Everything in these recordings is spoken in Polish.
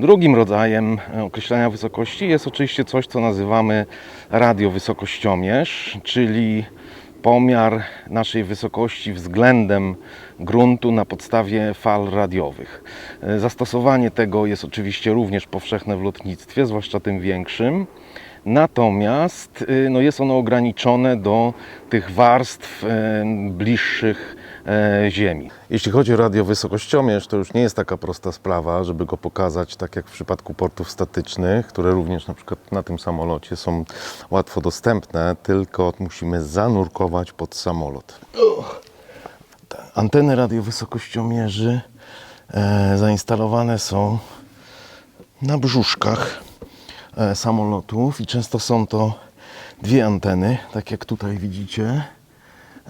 Drugim rodzajem określenia wysokości jest oczywiście coś, co nazywamy radiowysokościomierz, czyli pomiar naszej wysokości względem gruntu na podstawie fal radiowych. Zastosowanie tego jest oczywiście również powszechne w lotnictwie, zwłaszcza tym większym. Natomiast y, no jest ono ograniczone do tych warstw e, bliższych Ziemi. Jeśli chodzi o radiowysokościomierz, to już nie jest taka prosta sprawa, żeby go pokazać, tak jak w przypadku portów statycznych, które również na przykład na tym samolocie są łatwo dostępne, tylko musimy zanurkować pod samolot. Te Anteny radiowysokościomierzy e, zainstalowane są na brzuszkach e, samolotów i często są to dwie anteny, tak jak tutaj widzicie.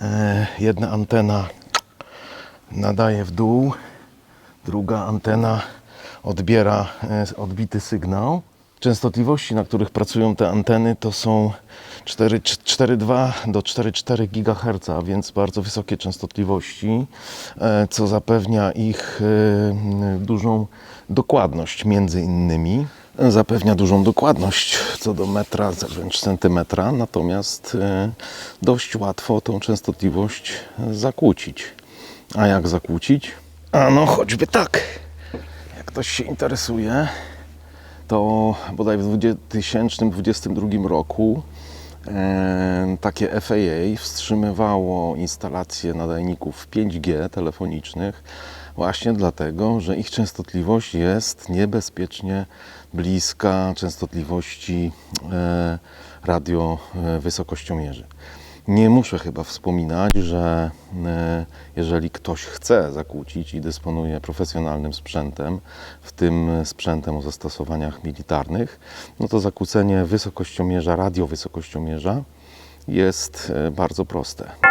E, Jedna antena nadaje w dół, druga antena odbiera e, odbity sygnał. Częstotliwości, na których pracują te anteny, to są 4 4,2 do 4,4 GHz, więc bardzo wysokie częstotliwości, e, co zapewnia ich e, dużą dokładność między innymi. Zapewnia dużą dokładność co do metra, wręcz centymetra, natomiast dość łatwo tą częstotliwość zakłócić. A jak zakłócić? A no choćby tak. Jak ktoś się interesuje, to bodaj w 2022 roku e, takie FAA wstrzymywało instalację nadajników 5G telefonicznych właśnie dlatego, że ich częstotliwość jest niebezpiecznie bliska częstotliwości e, radio e, wysokościomierzy. Nie muszę chyba wspominać, że e, jeżeli ktoś chce zakłócić i dysponuje profesjonalnym sprzętem, w tym sprzętem o zastosowaniach militarnych, no to zakłócenie wysokościomierza, radiowysokościomierza jest e, bardzo proste.